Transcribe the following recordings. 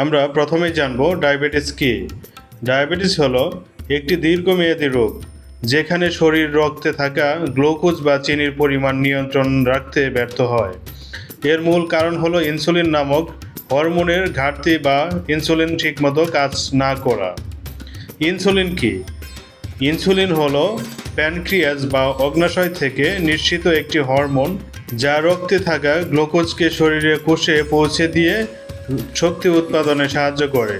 আমরা প্রথমেই জানব ডায়াবেটিস কি। ডায়াবেটিস হলো একটি দীর্ঘমেয়াদী রোগ, যেখানে শরীর রক্তে থাকা গ্লুকোজ বা চিনির পরিমাণ নিয়ন্ত্রণ রাখতে ব্যর্থ হয়। এর মূল কারণ হলো ইনসুলিন নামক হরমোনের ঘাটতি বা ইনসুলিন ঠিকমতো কাজ না করা। ইনসুলিন কি? ইনসুলিন হলো প্যানক্রিয়াস বা অগ্নাশয় থেকে নিশ্চিত একটি হরমোন যা রক্তে থাকা গ্লুকোজকে শরীরে কোষে পৌঁছে দিয়ে শক্তি উৎপাদনে সাহায্য করে।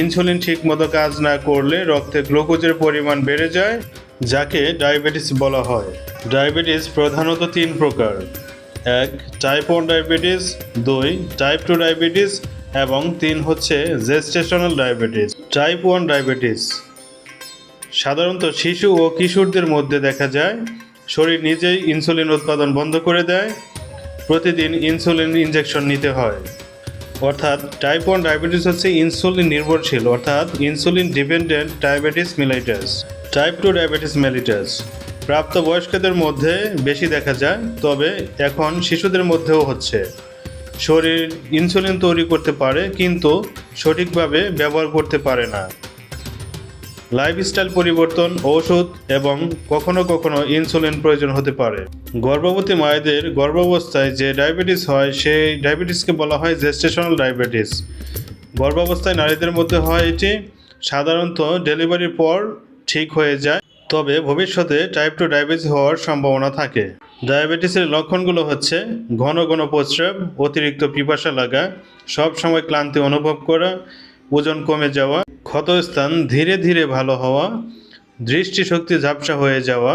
ইনসুলিন ঠিকমতো কাজ না করলে রক্তে গ্লুকোজের পরিমাণ বেড়ে যায়, যাকে ডায়াবেটিস বলা হয়। ডায়াবেটিস প্রধানত তিন প্রকার। এক টাইপ ওয়ান ডায়াবেটিস দুই টাইপ টু ডায়াবেটিস এবং তিন হচ্ছে gestational diabetes type one diabetes সাধারণত শিশু ও কিশোরদের মধ্যে দেখা যায়, শরীর নিজেই ইনসুলিন উৎপাদন বন্ধ করে দেয়, প্রতিদিন ইনসুলিন ইনজেকশন নিতে হয়। অর্থাৎ টাইপ ওয়ান ডায়াবেটিস হচ্ছে ইনসুলিন নির্ভরশীল, অর্থাৎ insulin dependent diabetes mellitus type two diabetes mellitus প্রাপ্তবয়স্কদের মধ্যে বেশি দেখা যায়, তবে এখন শিশুদের মধ্যেও হচ্ছে। শরীর ইনসুলিন তৈরি করতে পারে, কিন্তু সঠিকভাবে ব্যবহার করতে পারে না। লাইফস্টাইল পরিবর্তন, ঔষধ এবং কখনো কখনো ইনসুলিন প্রয়োজন হতে পারে। গর্ভবতী মায়েদের গর্ভাবস্থায় যে ডায়াবেটিস হয়, সেই ডায়াবেটিসকে বলা হয় জেস্টেশনাল ডায়াবেটিস গর্ভাবস্থায় নারীদের মধ্যে হয় এটি, সাধারণত ডেলিভারির পর ঠিক হয়ে যায়, তবে ভবিষ্যতে টাইপ টু ডায়াবেটিস হওয়ার সম্ভাবনা থাকে। ডায়াবেটিসের লক্ষণগুলো হচ্ছে, ঘন ঘন প্রস্রাব, অতিরিক্ত পিপাসা লাগা সব সময় ক্লান্তি অনুভব করা, ওজন কমে যাওয়া ক্ষতস্থান ধীরে ধীরে ভালো হওয়া, দৃষ্টিশক্তি ঝাপসা হয়ে যাওয়া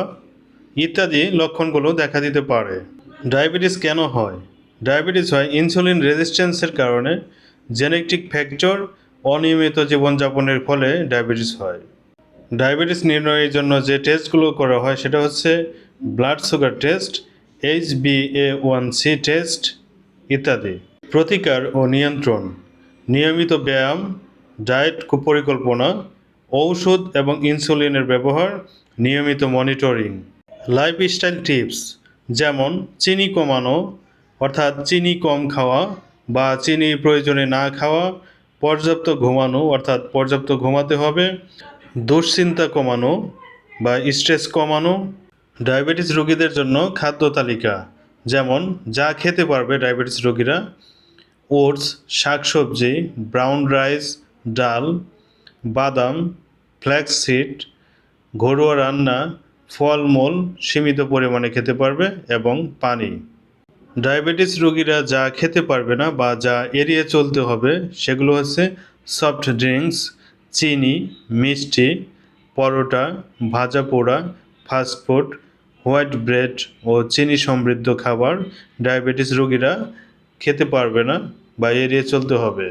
ইত্যাদি লক্ষণগুলো দেখা দিতে পারে। ডায়াবেটিস কেন হয়? ডায়াবেটিস হয় ইনসুলিন রেজিস্ট্যান্সের কারণে জেনেটিক ফ্যাক্টর অনিয়মিত জীবনযাপনের ফলে ডায়াবেটিস হয়। ডায়াবেটিস নির্ণয়ের জন্য যে টেস্টগুলো করা হয় সেটা হচ্ছে blood sugar test, H B A one C test ইত্যাদি। প্রতিকার ও নিয়ন্ত্রণ, নিয়মিত ব্যায়াম ডায়েট পরিকল্পনা ঔষধ এবং ইনসুলিনের ব্যবহার, নিয়মিত মনিটরিং। লাইফস্টাইল টিপস যেমন চিনি কমানো, অর্থাৎ চিনি কম খাওয়া বা চিনি প্রয়োজনে না খাওয়া, পর্যাপ্ত ঘুমানো, অর্থাৎ পর্যাপ্ত ঘুমাতে হবে, দুশ্চিন্তা কমানো বা স্ট্রেস কমানো, ডায়াবেটিস রোগীদের জন্য খাদ্য তালিকা যেমন যা খেতে পারবে ডায়াবেটিস রোগীরা, ওটস, শাকসবজি, ব্রাউন রাইস ডাল, বাদাম ফ্ল্যাক্স সিড ঘরোয়া রান্না, ফলমূল সীমিত পরিমাণে খেতে পারবে এবং পানি। ডায়াবেটিস রোগীরা যা খেতে পারবে না বা যা এড়িয়ে চলতে হবে সেগুলো হচ্ছে সফট ড্রিঙ্কস চিনি, মিষ্টি, পরোটা, ভাজা পোড়া ফাস্টফুড হোয়াইট ব্রেড ও চিনি সমৃদ্ধ খাবার ডায়াবেটিস রোগীরা খেতে পারবে না বা এড়িয়ে চলতে হবে।